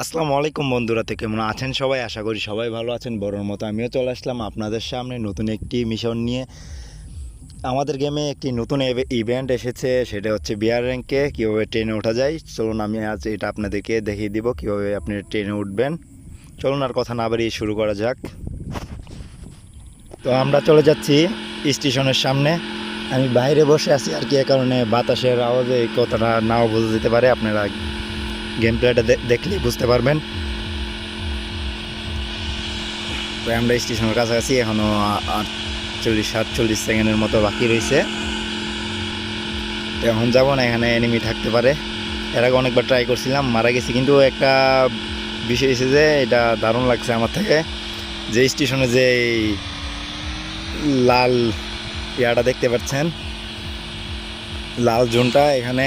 আসসালামু আলাইকুম বন্ধুরা থেকে কেমন আছেন সবাই? আশা করি সবাই ভালো আছেন। বড়োর মতো আমিও চলে আসলাম আপনাদের সামনে নতুন একটি মিশন নিয়ে। আমাদের গেমে একটি নতুন ইভেন্ট এসেছে, সেটা হচ্ছে বিয়ার র্যাঙ্কে কীভাবে ট্রেনে ওঠা যায়। চলুন আমি আজ এটা আপনাদেরকে দেখিয়ে দিব, কীভাবে আপনি ট্রেনে উঠবেন। চলুন আর কথা না বাড়িয়ে শুরু করা যাক। তো আমরা চলে যাচ্ছি স্টেশনের সামনে। আমি বাইরে বসে আছি আর কি, এ কারণে বাতাসের আওয়াজে এই কথাটা নাও বোঝা যেতে পারে, আপনারা গেম প্লেটা দেখলেই বুঝতে পারবেন। তো আমরা স্টেশনের কাছাকাছি এখনও আটচল্লিশ, সাতচল্লিশ সেকেন্ডের মতো বাকি রয়েছে তো এখন যাব না, এখানে এনিমি থাকতে পারে। এর আগে অনেকবার ট্রাই করছিলাম, মারা গেছি, কিন্তু একটা বিষয় হয়েছে যে এটা দারুণ লাগছে আমার থেকে। যে স্টেশনে যে লাল ইয়াটা দেখতে পাচ্ছেন, লাল জোনটা এখানে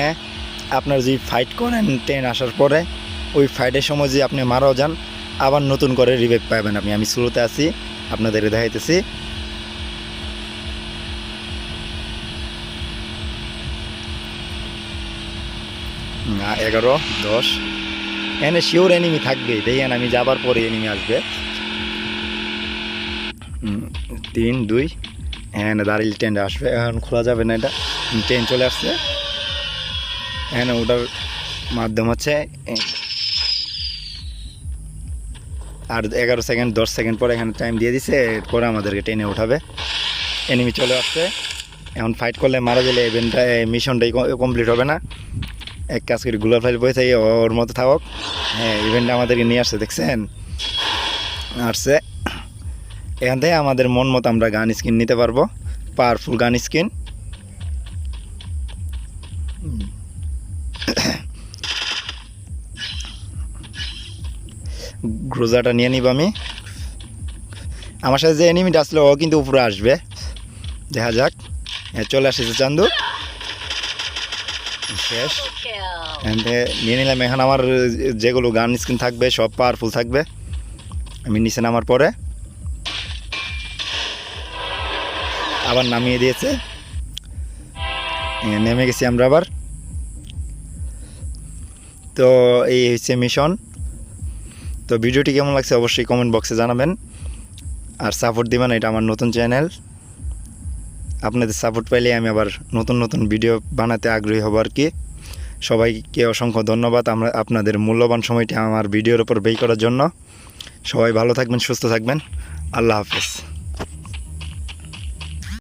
আপনার যদি ফাইট করেন ট্রেন আসার পরে, ওই ফাইটের সময় যে আপনি মারাও যান, আবার নতুন করে রিভাইভ পাবেন আপনি। আমি শুরুতে আছি, আপনাদের দেখাইতেছি। আ- এগারো, দশ। এনে শিওর এনিমি থাকবে দেখেন আমি যাবার পরে এনিমি আসবে। তিন, দুই। হ্যাঁ দাঁড়িয়ে ট্রেনটা আসবে, এখন খোলা যাবে না এটা। ট্রেন চলে আসছে। এখানে ওটার মাধ্যম হচ্ছে আর এগারো সেকেন্ড, দশ সেকেন্ড পরে এখানে টাইম দিয়ে দিছে পরে আমাদেরকে ট্রেনে উঠাবে। এনিমি চলে আসছে। এখন ফাইট করলে মারা গেলে ইভেন্টটা মিশনটাই কমপ্লিট হবে না। এক কাজ করি গুগল ফাইল বসে থেকে, ওর মতো থাকক। হ্যাঁ ইভেন্টটা আমাদেরকে নিয়ে আসছে, দেখছেন? আসছে। এখান থেকে আমাদের মন মতো আমরা গান স্কিন নিতে পারব। পাওয়ারফুল গান স্কিন গ্রোজাটা নিয়ে নিব আমি। আমার সাথে যে এনিমিটা আসলো, ও কিন্তু উপরে আসবে। দেখা যাক। হ্যাঁ চলে আসেছে চান্দু। শেষ। নিয়ে নিলাম। এখন আমার যেগুলো গান স্ক্রিন থাকবে, সব পাওয়ারফুল থাকবে। আমি নিচে নামার পরে। আবার নামিয়ে দিয়েছে। নেমে গেছি আমরা আবার। তো, এই হচ্ছে মিশন তো ভিডিওটি কেমন লাগছে অবশ্যই কমেন্ট বক্সে জানাবেন। আর সাপোর্ট দিবেন, এটা আমার নতুন চ্যানেল আপনাদের সাপোর্ট পাইলে আমি আবার নতুন নতুন ভিডিও বানাতে আগ্রহী হব আর কি। সবাইকে অসংখ্য ধন্যবাদ আমরা আপনাদের মূল্যবান সময়টি আমার ভিডিওর ওপর ব্যয় করার জন্য। সবাই ভালো থাকবেন, সুস্থ থাকবেন। আল্লাহ হাফেজ।